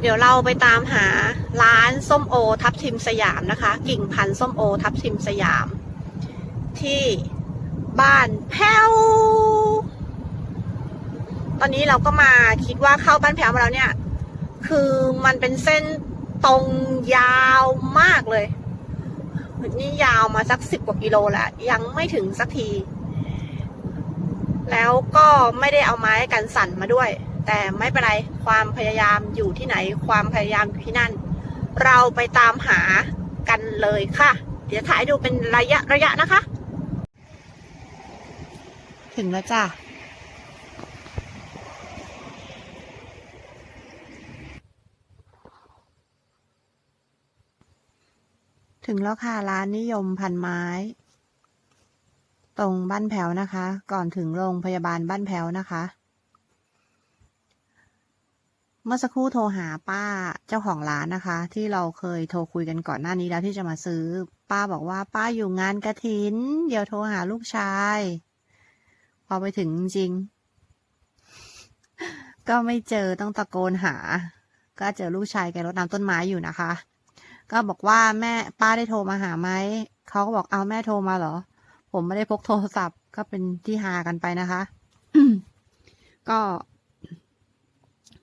เดี๋ยวเราไปตามหาร้านส้มโอทับทิมสยามนะคะ กิ่งพันธุ์ส้มโอทับทิมสยาม ที่บ้านแพ้ว ตอนนี้เราก็มาคิดว่าเข้าบ้านแพ้วมาแล้วเนี่ย คือมันเป็นเส้นตรงยาวมากเลย นี่ยาวมาสักสิบกว่ากิโลแล้ว ยังไม่ถึงสักที แล้วก็ไม่ได้เอาไม้กันสั่นมาด้วย แต่ไม่เป็นไรความพยายามอยู่ที่ไหน ความพยายามอยู่ที่นั่น เราไปตามหากันเลยค่ะ เดี๋ยวถ่ายดูเป็นระยะระยะนะคะ ถึงแล้วจ้ะถึงแล้วค่ะร้านนิยมพันไม้ ตรงบ้านแพ้วนะคะ ก่อนถึงโรงพยาบาลบ้านแพ้วนะคะ เมื่อสักครู่โทรหาป้าเจ้าของร้านนะคะ ที่เราเคยโทรคุยกันก่อนหน้านี้แล้วที่จะมาซื้อ ป้าบอกว่าป้าอยู่งานกระถิน เดี๋ยวโทรหาลูกชาย พอไปถึงจริง ก็ไม่เจอต้องตะโกนหา ก็เจอลูกชายแกรดน้ำต้นไม้อยู่นะคะ ก็บอกว่าแม่ป้าได้โทรมาหาไหมเขาก็บอกเอาแม่โทรมาเหรอ ผมไม่ได้พกโทรศัพท์ก็เป็นที่หากันไปนะคะก็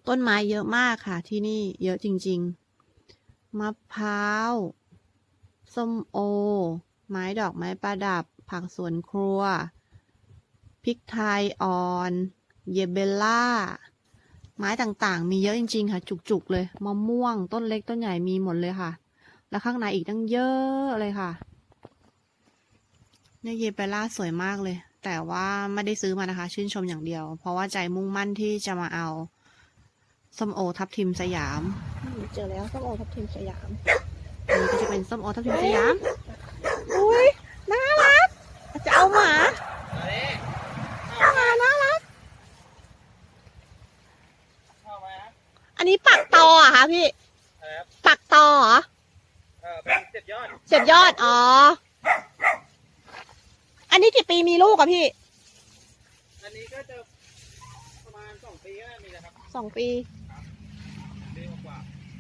ต้นไม้เยอะมากค่ะ ที่นี่เยอะจริง ๆ มะพร้าว ส้มโอ ไม้ดอกไม้ประดับ ผักสวนครัว พริกไทยอ่อน เยเบล่า ไม้ต่างๆ มีเยอะจริง ๆ ค่ะ จุก ๆ เลย มะม่วง ต้นเล็กต้นใหญ่มีหมดเลยค่ะ แล้วข้างในอีกตั้งเยอะเลยค่ะ เนี่ยเยเบล่าสวยมากเลย แต่ว่าไม่ได้ซื้อมานะคะ ชื่นชมอย่างเดียว เพราะว่าใจมุ่งมั่นที่จะมาเอา ส้มโอทับทิมสยามเจอแล้วส้มโอทับทิมสยามอันนี้ก็จะเป็นส้มโอทับทิมสยาม อุ้ยน่ารัก จะเอาหมาหมาน่ารัก อันนี้ปักตออะคะพี่ครับปักตอเหรอเออเป็นเจ็ดยอดเจ็บยอด อ๋อ อันนี้กี่ปีมีลูกอะพี่ อันนี้ก็จะประมาณสองปีก็น่ามีนะครับสองปีปีกว่า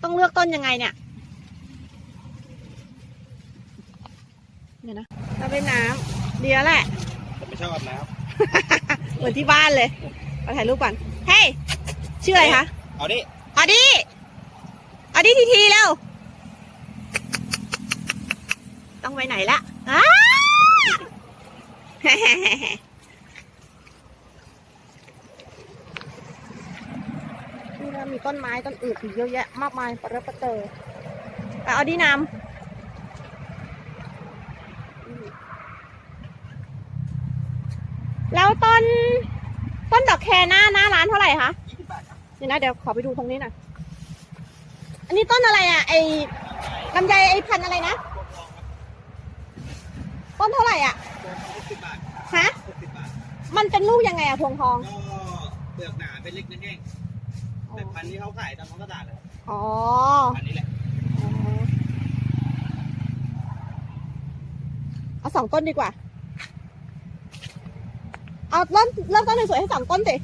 ต้องเลือกต้นยังไงเนี่ยเนี่ยนะเราไปน้ำดีแล้วแหละๆผมไม่ชอบอาบน้เหมือนที่บ้านเลยมาถ่ายรูปก่อนเฮ้ยชื่ออะไรคะำเอาดิออดี้ออดี้ทีทีเร็วต้องไปไหนละอ้า นี่นะมี ต้นไม้ต้นอื่นอีกเยอะแยะมากมายประเรดประเตอไปออดี้นำแล้วต้นต้นดอกแคร์หน้าหน้าร้านเท่าไหร่คะยี่สิบบาทครับเดี๋ยวนะเดี๋ยวขอไปดูตรงนี้หน่อยอันนี้ต้นอะไรอะ ไอ้ลำไยไอ้พันธุ์อะไรนะ ต้นเท่าไหร่อะหกสิบบาทฮะหกสิบบาทมันเป็นลูกยังไงอะพวงทองก็เปลือกหนาเป็นเล็กแห้งๆ แต่พันธุ์ที่เขาขายตามท้องตลาดเลยอ๋อพันธุ์นี้แหละเอาสองต้นดีกว่า เอาเริ่มเริ่มต้นสวยๆให้สองต้นสิไ